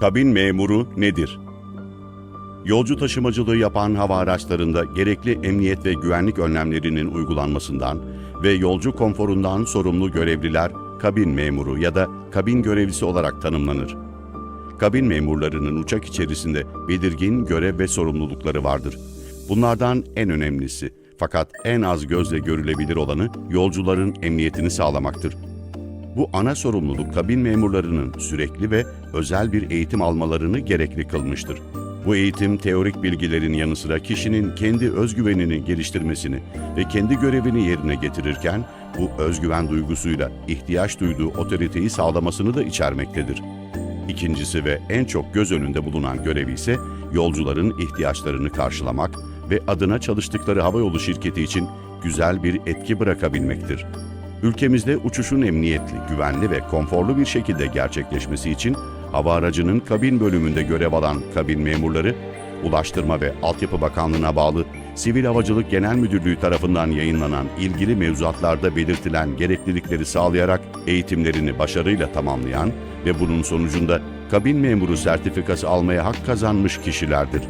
Kabin memuru nedir? Yolcu taşımacılığı yapan hava araçlarında gerekli emniyet ve güvenlik önlemlerinin uygulanmasından ve yolcu konforundan sorumlu görevliler kabin memuru ya da kabin görevlisi olarak tanımlanır. Kabin memurlarının uçak içerisinde belirgin görev ve sorumlulukları vardır. Bunlardan en önemlisi fakat en az gözle görülebilir olanı yolcuların emniyetini sağlamaktır. Bu ana sorumluluk kabin memurlarının sürekli ve özel bir eğitim almalarını gerekli kılmıştır. Bu eğitim teorik bilgilerin yanı sıra kişinin kendi özgüvenini geliştirmesini ve kendi görevini yerine getirirken bu özgüven duygusuyla ihtiyaç duyduğu otoriteyi sağlamasını da içermektedir. İkincisi ve en çok göz önünde bulunan görevi ise yolcuların ihtiyaçlarını karşılamak ve adına çalıştıkları havayolu şirketi için güzel bir etki bırakabilmektir. Ülkemizde uçuşun emniyetli, güvenli ve konforlu bir şekilde gerçekleşmesi için hava aracının kabin bölümünde görev alan kabin memurları, Ulaştırma ve Altyapı Bakanlığı'na bağlı Sivil Havacılık Genel Müdürlüğü tarafından yayınlanan ilgili mevzuatlarda belirtilen gereklilikleri sağlayarak eğitimlerini başarıyla tamamlayan ve bunun sonucunda kabin memuru sertifikası almaya hak kazanmış kişilerdir.